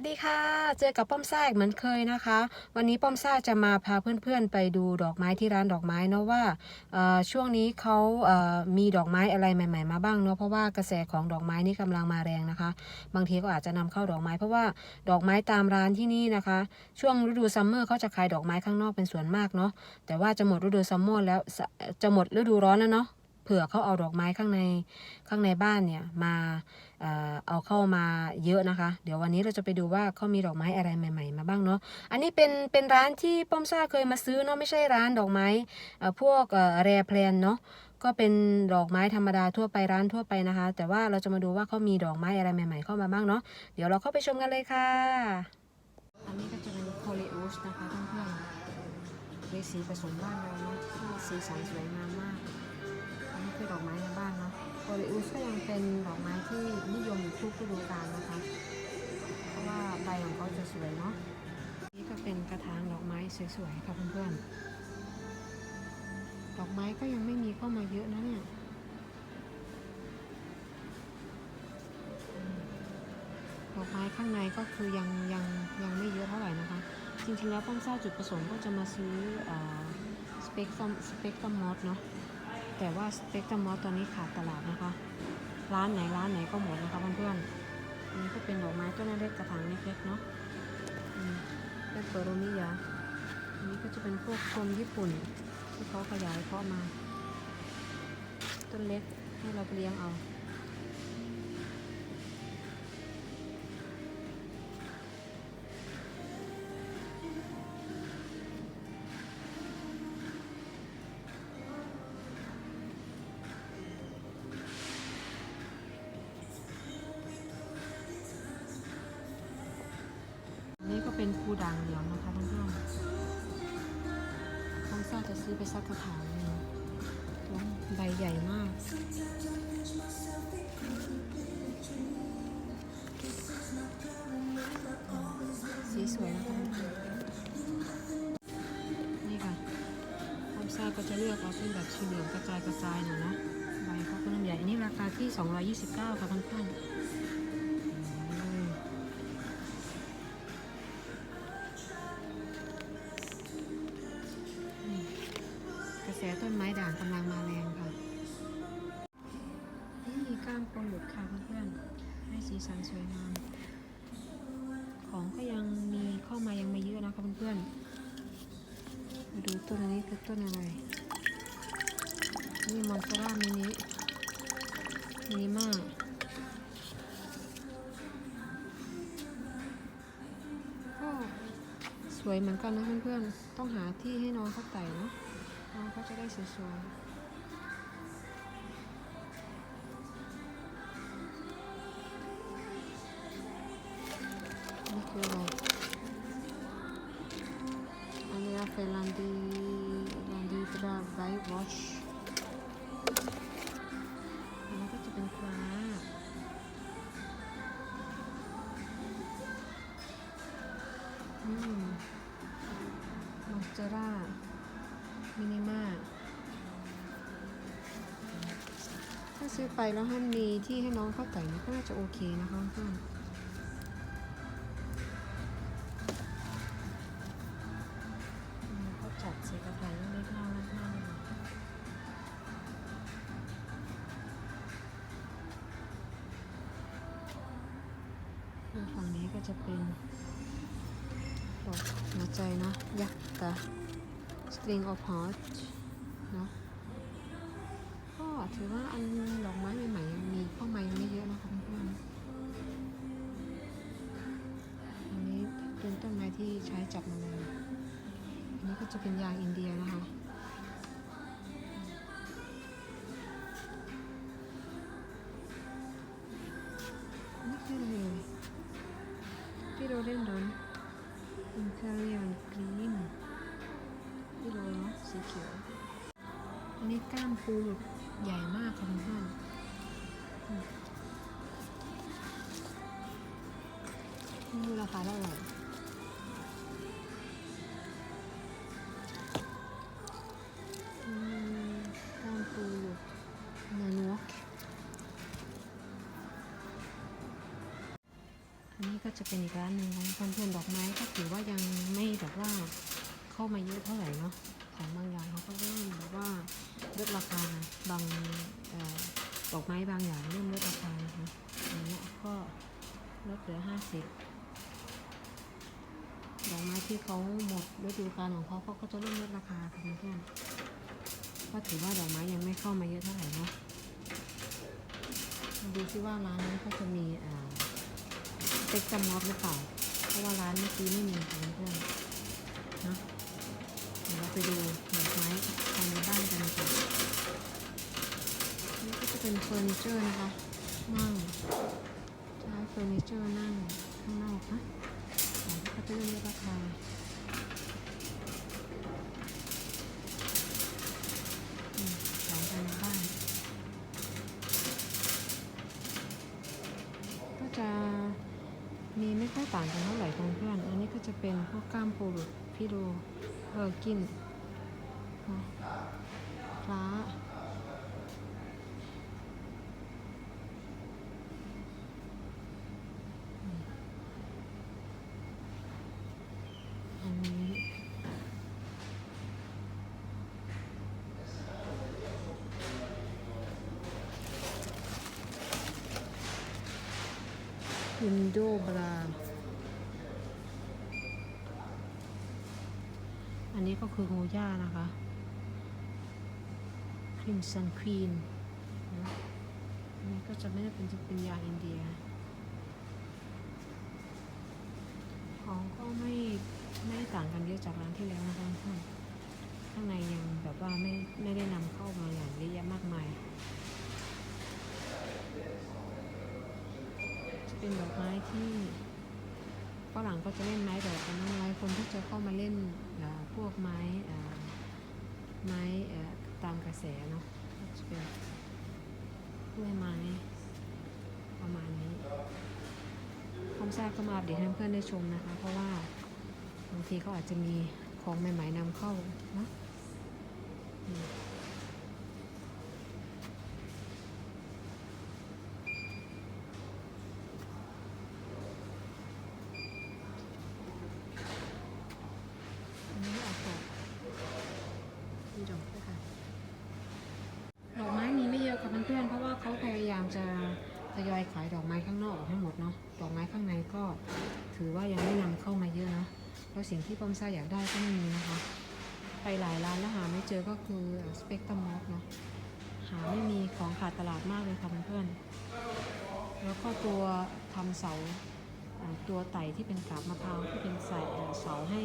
วัสดีค่ะ เจอกับป้อมซ่าอีกเหมือนเคยนะคะ วันนี้ป้อมซ่าจะมาพาเพื่อนๆไปดูดอกไม้ที่ร้านดอกไม้เนาะว่าช่วงนี้เขาเอ่อมีดอกไม้อะไรใหม่ ๆ มาบ้างเนาะเพราะว่ากระแสของดอกไม้นี่กำลังมาแรงนะคะ บางทีก็อาจจะนำเข้าดอกไม้ เพราะว่าดอกไม้ตามร้านที่นี่นะคะ ช่วงฤดูซัมเมอร์เขาจะขายดอกไม้ข้างนอกเป็นส่วนมากเนาะแต่ว่าจะหมดฤดูซัมเมอร์แล้วจะหมดฤดูร้อนแล้วเนาะ เผื่อเขาเอาดอกไม้ข้างในข้างในบ้านเนี่ยมาเอ่อเอาเข้ามาเยอะนะคะ เดี๋ยววันนี้เราจะไปดูว่าเขามีดอกไม้อะไรใหม่ ๆ มาบ้างเนาะอันนี้เป็นเป็นร้านที่ป้อมซ่าเคยมาซื้อเนาะไม่ใช่ร้านดอกไม้พวกเอ่อแรแพลนเนาะก็เป็นดอกไม้ธรรมดาทั่วไปร้านทั่วไปนะคะ แต่ว่าเราจะมาดูว่าเขามีดอกไม้อะไรใหม่ ๆ เข้ามาบ้างเนาะเดี๋ยวเราเข้าไปชมกันเลยค่ะ อันนี้ก็จะเป็นโคลิอุสนะคะเพื่อนๆเป็นสีผสมบ้านเราเนาะสีสันสวยงามมาก โอริอุสก็ยังเป็นดอกไม้ที่นิยมทุกฤดูกาลนะคะ เพราะว่าใบของเขาจะสวยเนาะ นี่ก็เป็นกระถางดอกไม้สวยๆค่ะเพื่อนๆ ดอกไม้ก็ยังไม่มีเข้ามาเยอะนะเนี่ยดอกไม้ข้างในก็คือยังยังยังไม่เยอะเท่าไหร่นะคะ จริงๆแล้วป้อมทราบจุดประสงค์ก็จะมาซื้อสเปกซัมสเปกซัมมอสเนาะ แต่ว่าสเปกตรัมอสตอนนี้ขาดตลาดนะคะ ร้านไหนร้านไหนก็หมดนะคะเพื่อนๆอันนี้ก็เป็นดอกไม้ต้นเล็กกระถางเล็กๆเนาะเป็นเปอโรมิยาอันนี้ก็จะเป็นพวกคนญี่ปุ่นที่เขาขยายเพาะมา ต้นเล็กให้เราไปเลี้ยงเอา นี้ก็เป็นภูด่างเหลืองนะคะเพื่อนๆน้องซ่าจะซื้อไปสักกระถางนึงใบใหญ่มากสีสวยนะคะนี่ค่ะน้องซ่าก็จะเลือกเอาเป็นแบบสีเหลืองกระจายกระจายหน่อยนะใบเขาก็เริ่มใหญ่อันนี้ราคาที่ 229 ค่ะเพื่อนๆามโปรหยุดค่ะเพื่อนๆให้สีสันสวยงาม ของก็ยังมีเข้ามายังไม่เยอะนะคะเพื่อนๆมาดูต้นนี้คือต้นอะไร นี่มอนสตรามินิมินิมาก็สวยเหมือนกันนะเพื่อนๆ ต้องหาที่ให้น้องเขาไต่เนาะน้องเขาจะได้สวยๆ อืมมอนสเตอร่า มินิมาถ้าซื้อไปแล้วห้ามมีที่ให้น้องเข้าไต่นี่ก็น่าจะโอเคนะคะเพื่อนอืมเขาจัดใส่กระถางเล็กน่ารักมากเลยฝั่งนี้ก็จะเป็น ดอกหัวใจเนาะยักษ์ตา string of heart เนาะก็ถือว่าอันดอกไม้ใหม่ๆยังมีเข้ามายังไม่เยอะนะคะเพื่อนอันนี้เป็นต้นไม้ที่ใช้จับแมาเลยอันนี้ก็จะเป็นยางอินเดียนะคะนี่คือเลยที่โรเดนดน อินเทอร์เรียนกรีนที่ดูเนาะสีเขียวอันนี้ก้ามปูใหญ่มากค่ะเพื่อนนี่ราคาเท่าไหร่ จะเป็นอีกร้านหนึ่งของเพื่อนๆดอกไม้ก็ถือว่ายังไม่แบบว่าเข้ามาเยอะเท่าไหร่เนาะของบางอย่างเขาก็เริ่มแบบว่าลดราคาบางออดอกไม้บางอย่างเริ่มลดราคานะคะอย่างเงี้ยก็ลดเหลือห้าสิบดอกไม้ที่เขาหมดฤดูกาลของเขาเขาก็จะเริ่มลดราคาค่ะเพื่อนๆก็ถือว่าดอกไม้ยังไม่เข้ามาเยอะเท่าไหร่เนาะดูซิว่าร้านนี้เขาจะมีอ่า เต็กจำมอบหรือเปล่า เพราะว่าร้านเมื่อกี้ไม่มีของเพื่อนนะเดี๋ยวเราไปดูดอกไม้ภายในบ้านกันค่ะนี่ก็จะเป็นเฟอร์นิเจอร์นะคะนั่งใช้เฟอร์นิเจอร์นั่งข้างนอกนะของที่เขาจะเลือกราคาอืมของภายในบ้าน ก็จะมีไม่ค่อยต่างกันเท่าไหร่ของเพื่อน อันนี้ก็จะเป็นพวกกล้ามปูรุพี่ดู เออกินนะฟ้าอืมอันนี้วินโดบราอันนี้ ก็คือโงย่านะคะครีมซันครีนนะอันนี้ก็จะไม่ได้เป็นเป็นยาอินเดีย ของก็ไม่ไม่ต่างกันเยอะจากร้านที่แล้วนะคะเพื่อนข้างในยังแบบว่าไม่ไม่ได้นำเข้ามาอย่างเยอะแยะมากมาย จะเป็นดอกไม้ที่ ฝรั่งก็จะเล่นไม้ดอกกันนะหลายคนที่จะเข้ามาเล่นพวกไม้ไม้ตามกระแสเนาะจะเป็นกล้วยไม้ประมาณนี้ความทราบก็มาอัปเดตให้เพื่อนได้ชมนะคะ เพราะว่าบางทีเขาอาจจะมีของใหม่ๆนำเข้าเนาะอืม อันนี้ออกดอกมีดอกด้วยค่ะ ดอกไม้มีไม่เยอะค่ะเพื่อนๆ เพราะว่าเขาพยายามจะทยอยขายดอกไม้ข้างนอกออกให้หมดเนาะดอกไม้ข้างในก็ถือว่ายังไม่นำเข้ามาเยอะนะแล้วสิ่งที่ปอมซ่าอยากได้ก็ไม่มีนะคะ ไปหลายร้านแล้วหาไม่เจอก็คือสเปกตรัมมอสเนาะหาไม่มีของขาดตลาดมากเลยค่ะเพื่อนแล้วก็ตัวทำเสาตัวไต่ที่เป็นกาบมะพร้าวที่เป็นใส่เสาให้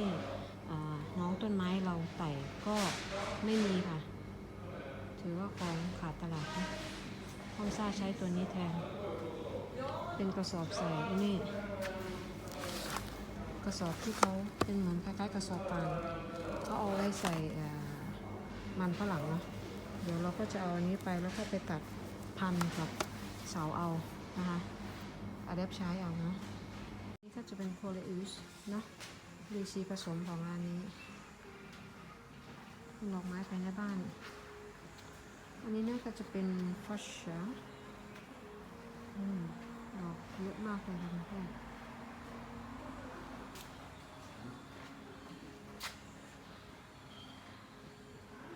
น้องต้นไม้เราไต่ก็ไม่มีค่ะ ถือว่าของขาดตลาดนะ พ่อซ่าใช้ตัวนี้แทน เป็นกระสอบใส่ไอ้นี่ กระสอบที่เขาเป็นเหมือนคล้ายๆกระสอบปานเขาเอาไว้ใส่มันฝรั่งเนาะเดี๋ยวเราก็จะเอาอันนี้ไปแล้วก็ไปตัดพันกับเสาเอานะคะอะแดปใช้เอาเนาะนี่ก็จะเป็นโพลีอุสเนาะดีชีผสมของร้านนี้ดอกไม้ภายในบ้าน อันนี้น่าจะเป็นฟอชเชอร์ดอกเยอะมากเลยค่ะเพื่อน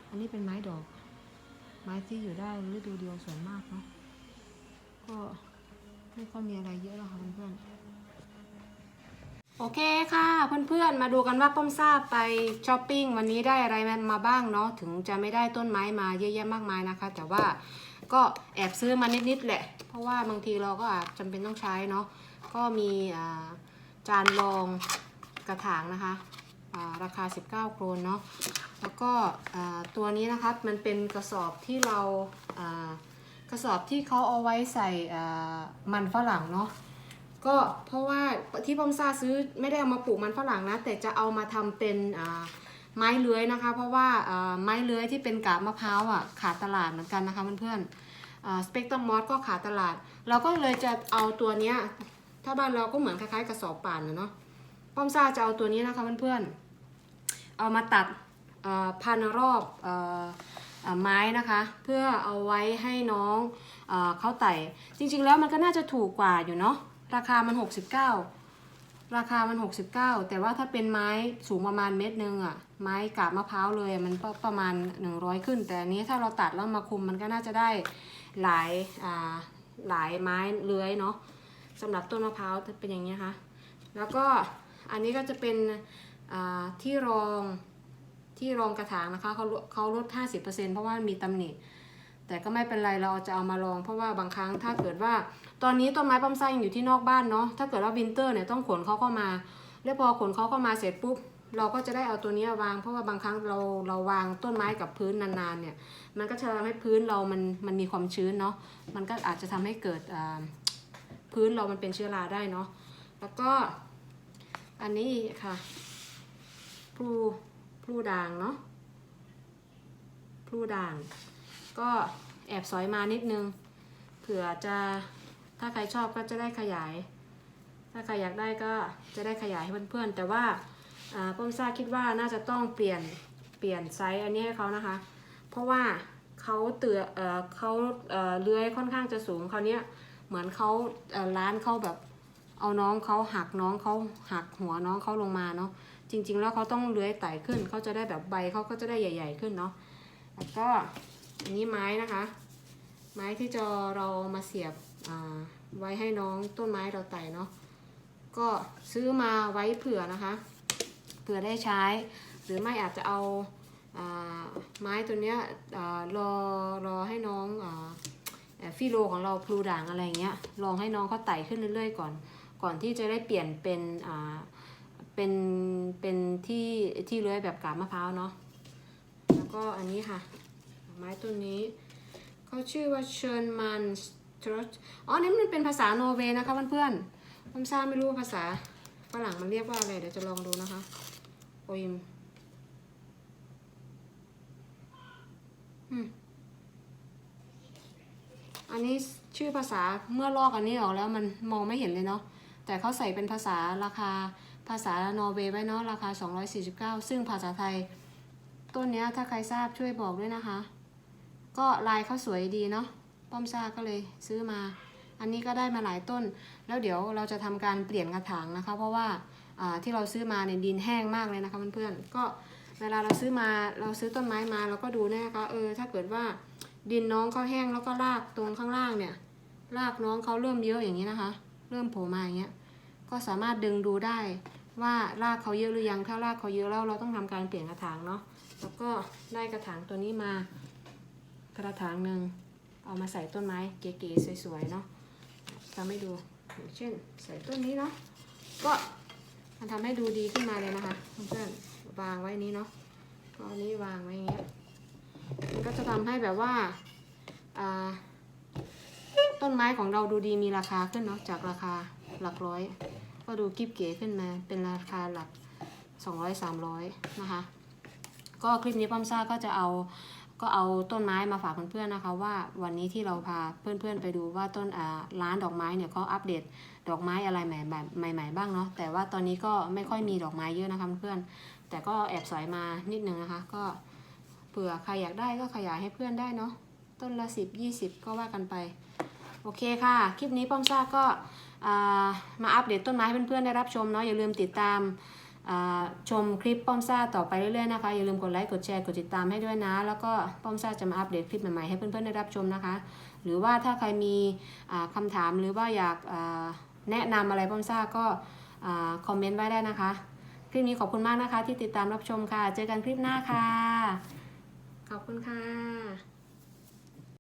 อันนี้เป็นไม้ดอก ไม้ที่อยู่ได้ฤดูเดียวสวนมากเนาะก็ไม่ค่อยมีอะไรเยอะหรอกค่ะเพื่อนๆ โอเคค่ะ เพื่อนๆมาดูกันว่าป้อมทราบไปช้อปปิ้งวันนี้ได้อะไรมาบ้างเนาะถึงจะไม่ได้ต้นไม้มาเยอะแยะมากมายนะคะ แต่ว่าก็แอบซื้อมานิดๆแหละ เพราะว่าบางทีเราก็อาจจำเป็นต้องใช้เนาะก็มีอ่าจานรองกระถางนะคะาราคา 19 โครนเนาะแล้วก็อ่าตัวนี้นะคะมันเป็นกระสอบที่เราอ่ากระสอบที่เขาเอาไว้ใส่อ่ามันฝรั่งเนาะ ก็เพราะว่าที่พ่อมซาซื้อไม่ได้เอามาปลูกมันฝรั่งนะ แต่จะเอามาทำเป็นไม้เลื้อยนะคะ เพราะว่าไม้เลื้อยที่เป็นกาบมะพร้าวอะขาดตลาดเหมือนกันนะคะเพื่อนๆสเปกตรัมมอสก็ขาดตลาด เราก็เลยจะเอาตัวเนี้ยถ้าบ้านเราก็เหมือนคล้ายๆกระสอบป่านนะเนาะป้อมซาจะเอาตัวนี้นะคะเพื่อนๆเอามาตัดพันรอบออไม้นะคะ เพื่อเอาไว้ให้น้องอเขาไต่จริงๆแล้วมันก็น่าจะถูกกว่าอยู่เนาะ ราคามัน 69 ราคามัน 69 แต่ว่าถ้าเป็นไม้สูงประมาณเม็ดนึงอะ ไม้กาบมะพร้าวเลยมันก็ประมาณ 100 ขึ้น แต่อันนี้ถ้าเราตัดแล้วมาคุมมันก็น่าจะได้หลายอ่าหลายไม้เลื้อยเนาะสำหรับต้นมะพร้าวจะเป็นอย่างนี้ยค่ะแล้วก็อันนี้ก็จะเป็นที่รองที่รองกระถางนะคะเขาเขาลด 50%เพราะว่ามีตำหนิ แต่ก็ไม่เป็นไรเราจะเอามาลอง เพราะว่าบางครั้งถ้าเกิดว่า ตอนนี้ต้นไม้ปั้มไส้ยังอยู่ที่นอกบ้านเนาะถ้าเกิดว่าวินเตอร์เนี่ยต้องขนเขาเข้ามาแล้วพอขนเขาเข้ามาเสร็จปุ๊บเราก็จะได้เอาตัวนี้วาง เพราะว่าบางครั้งเราเราวางต้นไม้กับพื้นนานๆเนี่ยมันก็จะทำให้พื้นเรามันมันมีความชื้นเนาะมันก็อาจจะทำให้เกิดพื้นเรามันเป็นเชื้อราได้เนาะแล้วก็อันนี้ค่ะพลูพลูด่างเนาะพลูด่าง ก็แอบสอยมานิดนึง เผื่อจะถ้าใครชอบก็จะได้ขยาย ถ้าใครอยากได้ก็จะได้ขยายให้เพื่อนๆ แต่ว่าอ่าป้อมซ่าคิดว่าน่าจะต้องเปลี่ยนเปลี่ยนไซส์อันนี้ให้เขานะคะ เพราะว่าเขาเตือเออเขาเอ่อเลื้อยค่อนข้างจะสูงเขาวเนี้ยเหมือนเขาเอ่อร้านเขาแบบเอาน้องเขาหักน้องเขาหักหัวน้องเขาลงมาเนาะจริง ๆ แล้วเขาต้องเลื้อยไต่ขึ้นเขาจะได้แบบใบเขาก็จะได้ใหญ่ ๆขึ้นเนาะแล้วก็ อันนี้ไม้นะคะ ไม้ที่จะเรามาเสียบไว้ให้น้องต้นไม้เราไต่เนาะก็ซื้อมาไว้เผื่อนะคะ เผื่อได้ใช้ หรือไม่อาจจะเอาอไม้ตัวเนี้ยรอรอให้น้องอฟิโลของเราพลูด่างอะไรเงี้ยลองให้น้องเขาไต่ขึ้นเรื่อยๆก่อน ก่อนที่จะได้เปลี่ยนเป็นเป็นเป็นที่ที่เลื้อยแบบกาบมะพร้าวเนาะแล้วก็อันนี้ค่ะ ไม้ต้นนี้ เขาชื่อว่าเชิญมันสตรออ๋อนี่มันเป็นภาษาโนเวย์นะคะเพื่อนๆผมทราบไม่รู้ว่าภาษาฝรั่งมันเรียกว่าอะไร เดี๋ยวจะลองดูนะคะโอยิมอันนี้ชื่อภาษาเมื่อลอกอันนี้ออกแล้วมันมองไม่เห็นเลยเนาะแต่เขาใส่เป็นภาษาราคาภาษานอร์เวย์ไว้เนาะราคา 249 ซึ่งภาษาไทย ต้นนี้ถ้าใครทราบช่วยบอกด้วยนะคะ ก็ลายเขาสวยดีเนาะป้อมซ่าก็เลยซื้อมา อันนี้ก็ได้มาหลายต้น แล้วเดี๋ยวเราจะทำการเปลี่ยนกระถางนะคะ เพราะว่าที่เราซื้อมาเนี่ยดินแห้งมากเลยนะคะเพื่อนๆก็เวลาเราซื้อมาเราซื้อต้นไม้มาเราก็ดูนะคะเออถ้าเกิดว่าดินน้องเขาแห้งแล้วก็รากตรงข้างล่างเนี่ยรากน้องเขาเริ่มเยอะอย่างนี้นะคะ เริ่มโผล่มาอย่างเงี้ยก็สามารถดึงดูได้ว่ารากเขาเยอะหรือยังถ้ารากเขาเยอะแล้วเราต้องทำการเปลี่ยนกระถางเนาะแล้วก็ได้กระถางตัวนี้มา กระถางหนึ่งเอามาใส่ต้นไม้เก๋ๆสวยๆเนาะทำให้ดูเช่น ใส่ต้นนี้เนาะก็มันทำให้ดูดีขึ้นมาเลยนะคะเพื่อนวางไว้นี้เนาะก็อันนี้วางไว้อย่างเงี้ยมันก็จะทำให้แบบว่าอ่าต้นไม้ของเราดูดีมีราคาขึ้นเนาะจากราคาหลักร้อย ก็ดูกิ๊บเก๋ขึ้นมาเป็นราคาหลัก 200 300 นะคะ ก็คลิปนี้ป้อมซ่าก็จะเอา ก็เอาต้นไม้มาฝากเพื่อนๆนะคะว่าวันนี้ที่เราพาเพื่อนๆไปดูว่าต้นร้านดอกไม้เนี่ยเขาอัปเดตดอกไม้อะไรใหม่แบบใหม่ ๆ บ้างเนาะแต่ว่าตอนนี้ก็ไม่ค่อยมีดอกไม้เยอะนะคะเพื่อนๆแต่ก็แอบสอยมานิดนึงนะคะ ก็เผื่อใครอยากได้ก็ขยายให้เพื่อนได้เนาะต้นละ 10 20 ก็ว่ากันไป โอเคค่ะ คลิปนี้ป้อมซ่าก็มาอัปเดตต้นไม้ให้เพื่อนๆได้รับชมเนาะอย่าลืมติดตาม ชมคลิปป้อมซ่าต่อไปเรื่อยๆนะคะ อย่าลืมกดไลค์ กดแชร์ กดติดตามให้ด้วยนะ แล้วก็ป้อมซ่าจะมาอัปเดตคลิปใหม่ๆให้เพื่อนๆได้รับชมนะคะ หรือว่าถ้าใครมีอ่าคำถามหรือว่าอยากแนะนำอะไรป้อมซ่าก็คอมเมนต์ไว้ได้นะคะ คลิปนี้ขอบคุณมากนะคะ ที่ติดตามรับชมค่ะ เจอกันคลิปหน้าค่ะ ขอบคุณค่ะ